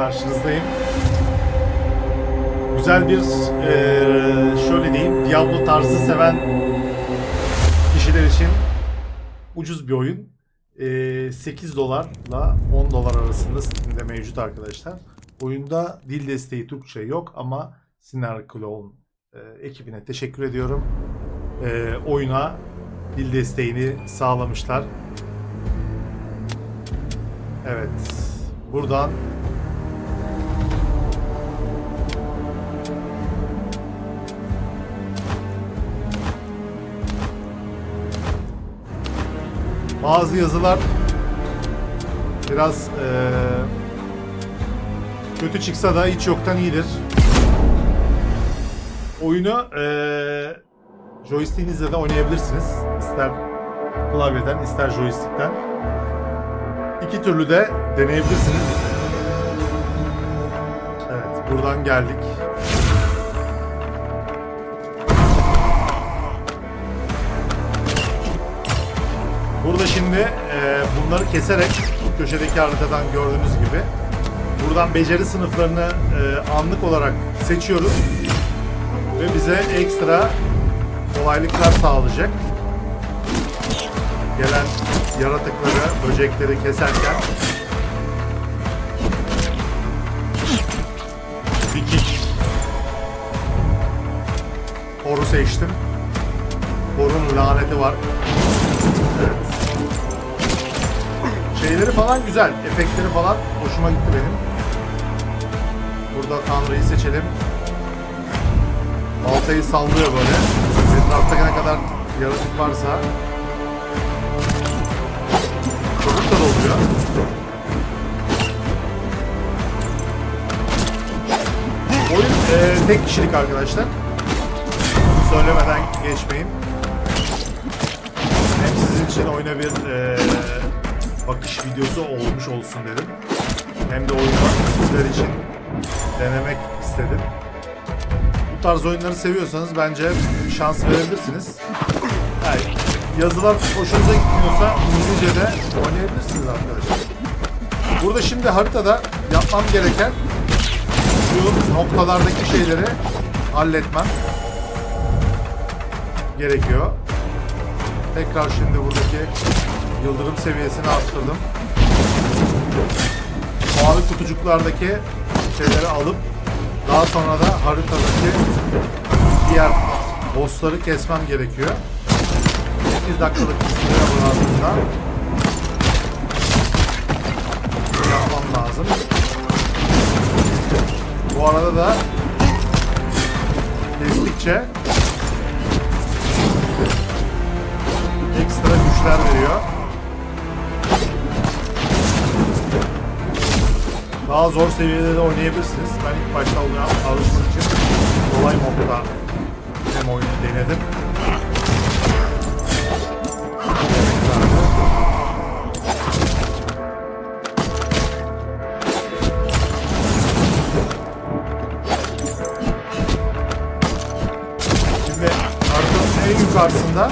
karşınızdayım. Güzel bir eee, şöyle diyeyim Diablo tarzı seven kişiler için ucuz bir oyun. Eee, 8 dolarla 10 dolar arasında Steam'de mevcut arkadaşlar. Oyunda dil desteği Türkçe yok ama Sinar Clone eee, ekibine teşekkür ediyorum. Eee, oyuna dil desteğini sağlamışlar. Evet. Buradan bazı yazılar biraz eee, kötü çıksa da hiç yoktan iyidir. Oyunu eee joystick'inizle de oynayabilirsiniz. İster klavyeden ister joystick'ten. İki türlü de deneyebilirsiniz. Evet, buradan geldik. Burada şimdi e, bunları keserek köşedeki haritadan gördüğünüz gibi buradan beceri sınıflarını e, anlık olarak seçiyoruz ve bize ekstra kolaylıklar sağlayacak. Gelen yaratıkları, böcekleri keserken Viking Horu seçtim. Horun laneti var. Evet. Şeyleri falan güzel. Efektleri falan hoşuma gitti benim. Burada Tanrı'yı seçelim. Baltayı sallıyor böyle. Etrafta ne kadar yaratık varsa Çocuk da oluyor. Oyun e, tek kişilik arkadaşlar. Söylemeden geçmeyin. Hem sizin için oyuna bir e, bakış videosu olmuş olsun dedim. Hem de oyunu sizler için denemek istedim. Bu tarz oyunları seviyorsanız bence şans verebilirsiniz. Yani yazılar hoşunuza gitmiyorsa İngilizce'de oynayabilirsiniz arkadaşlar. Burada şimdi haritada yapmam gereken şu noktalardaki şeyleri halletmem gerekiyor. Tekrar şimdi buradaki yıldırım seviyesini arttırdım. Mavi kutucuklardaki şeyleri alıp daha sonra da haritadaki diğer bossları kesmem gerekiyor. 8 dakikalık süre. Bunu yapmam lazım. Bu arada da kestikçe ekstra güçler veriyor. Daha zor seviyede de oynayabilirsiniz. Ben ilk başta ona alışmak için kolay modda hem oyunu denedim. Şimdi haritanın en yukarısında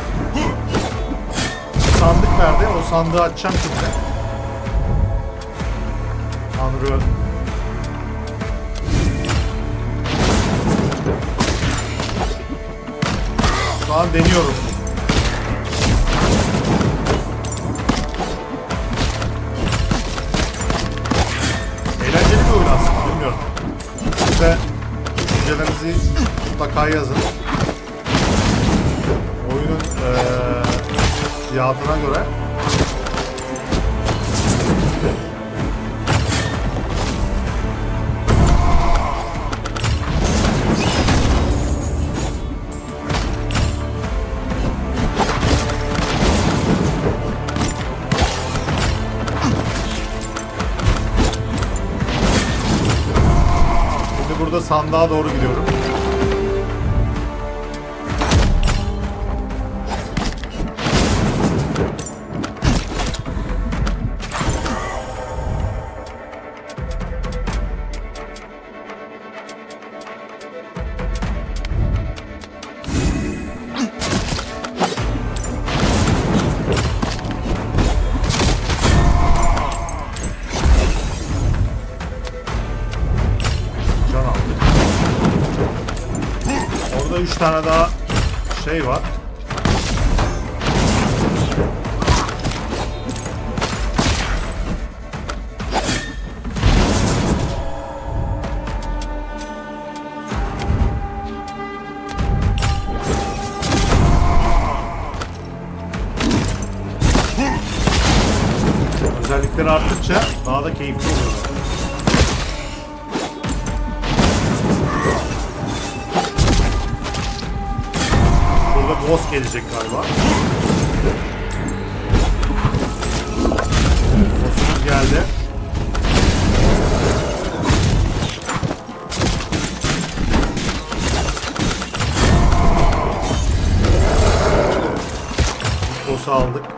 sandık nerede? O sandığı açacağım şimdi. An deniyorum. Eğlenceli bir oyun aslında, bilmiyorum. Siz de düşüncelerinizi mutlaka yazın. Oyunun eee fiyatına göre sandığa doğru gidiyorum. Tane daha şey var. Özellikleri arttıkça daha da keyifli oluyor. Boss gelecek galiba. Boss'umuz geldi. Boss'u aldık.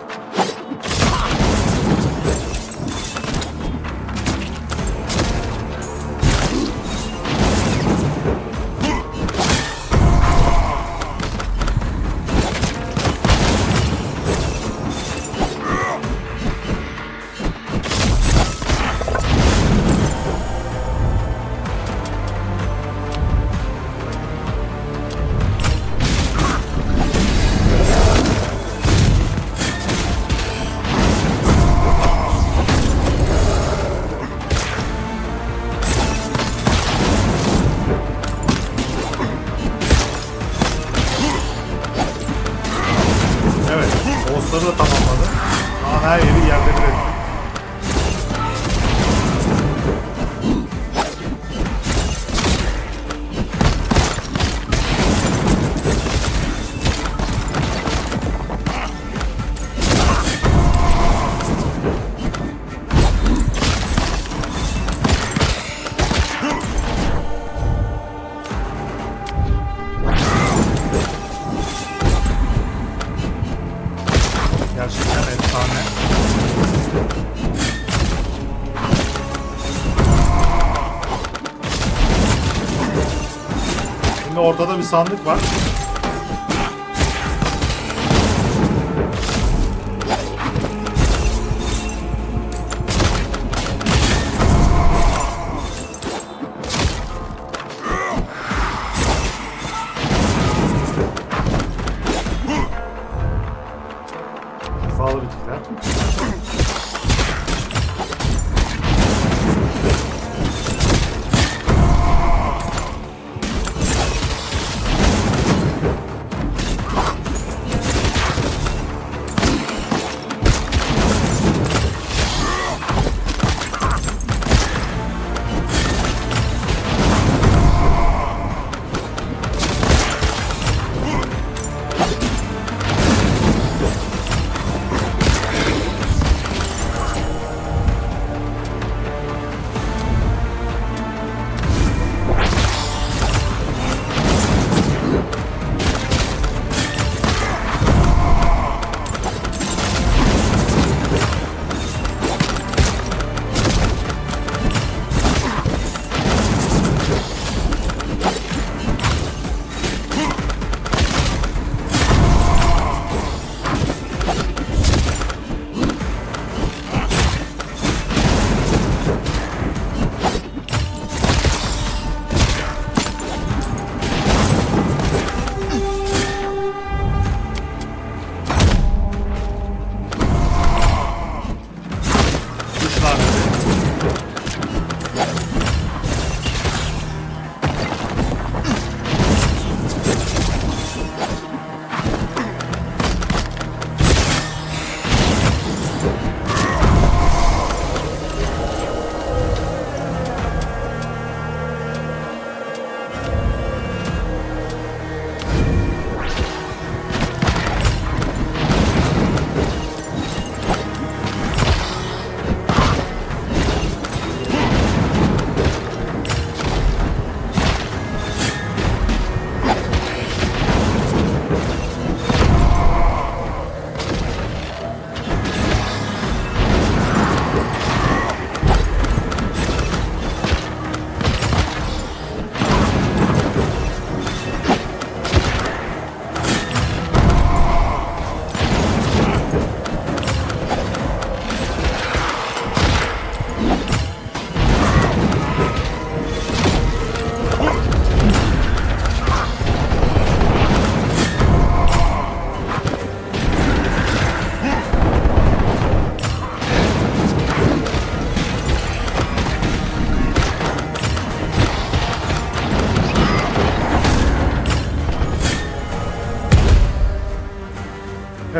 Bossları da tamamladı. Daha her yeri yerle bir ettik. Ortada bir sandık var.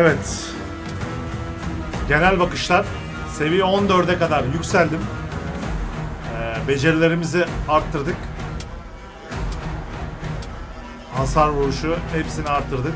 Evet. Genel bakışlar. Seviye 14'e kadar yükseldim. Ee, becerilerimizi arttırdık. Hasar vuruşu hepsini arttırdık.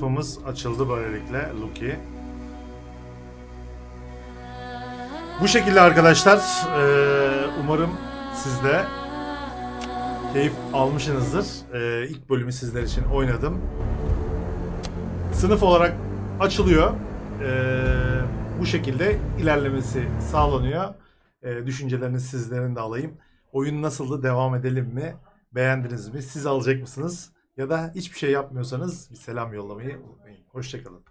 Sınıfımız açıldı böylelikle Lucky. Bu şekilde arkadaşlar. eee, umarım siz de keyif almışsınızdır. Eee ilk bölümü sizler için oynadım. Sınıf olarak açılıyor. Eee, bu şekilde ilerlemesi sağlanıyor. Eee düşüncelerinizi sizlerin de alayım. Oyun nasıldı? Devam edelim mi? Beğendiniz mi? Siz alacak mısınız? Ya da hiçbir şey yapmıyorsanız bir selam yollamayı unutmayın. Hoşçakalın.